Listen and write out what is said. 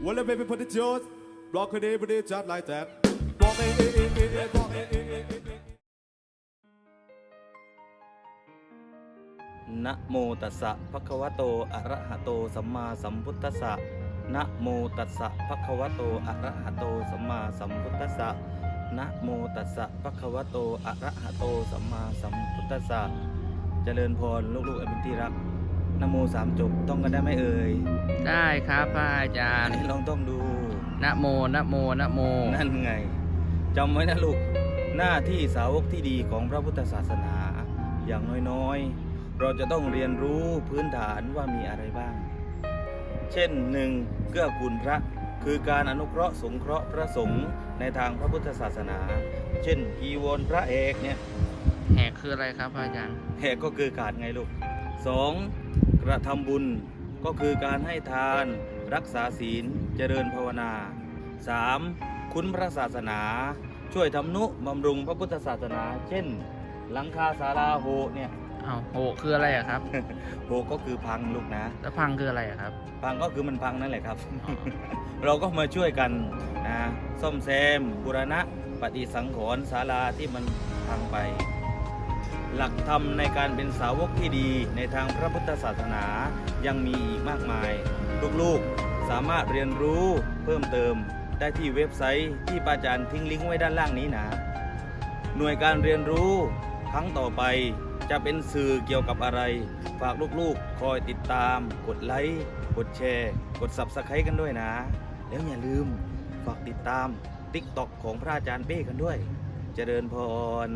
Well, baby, put the jaws. Block it, put it just like that. Block it, it, it, it, it, block it, it, it, it, it. นะโมตัสสะภะคะวะโตอะระหะโตสัมมาสัมพุทธัสสะนะโมตัสสะภะคะวะโตอะระหะโตสัมมาสัมพุทธัสสะนะโมตัสสะภะคะวะโตอะระหะโตสัมมาสัมพุทธัสสะเจริญพรลูกๆอันเป็นที่รัก นะโมสามจบต้องกันได้ไหมเอ่ยได้ครับพระอาจารย์ไหนลองต้องดู นะโมนะโมนะโม นั่นไงจำไว้นะลูกหน้าที่สาวกที่ดีของพระพุทธศาสนา อย่างน้อยๆ เราจะต้องเรียนรู้พื้นฐานว่ามีอะไรบ้าง เช่นหนึ่งเกื้อกูลพระ คือการอนุเคราะห์สงเคราะห์พระสงฆ์ในทางพระพุทธศาสนา เช่นกีวรพระเอกเนี่ยแหกคืออะไรครับพระอาจารย์แหกก็คือขาดไงลูก สองกระทำบุญก็คือการให้ทาน รักษาศีล เจริญภาวนาสามคุณพระศาสนา ช่วยทำนุบำรุงพระพุทธศาสนา เช่น หลังคาศาลาโหเนี่ยเอาโหคืออะไรอะครับ โหก็คือพังลูกนะ แล้วพังคืออะไรอะครับ พังก็คือมันพังนั่นแหละครับ เราก็มาช่วยกันนะซ่อมแซมบูรณะปฏิสังขรณ์ศาลาที่มันพังไป หลักธรรมในการเป็นสาวกที่ดีในทางพระพุทธศาสนายังมีอีกมากมาย ลูกๆ สามารถเรียนรู้เพิ่มเติมได้ที่เว็บไซต์ที่ปาจารย์ทิ้งลิงก์ไว้ด้านล่างนี้นะ หน่วยการเรียนรู้ครั้งต่อไปจะเป็นสื่อเกี่ยวกับอะไร ฝากลูกๆ คอยติดตาม กดไลค์ กดแชร์ กด Subscribe กันด้วยนะ แล้วอย่าลืมฝากติดตาม TikTok ของพระอาจารย์เป้กันด้วย เจริญพร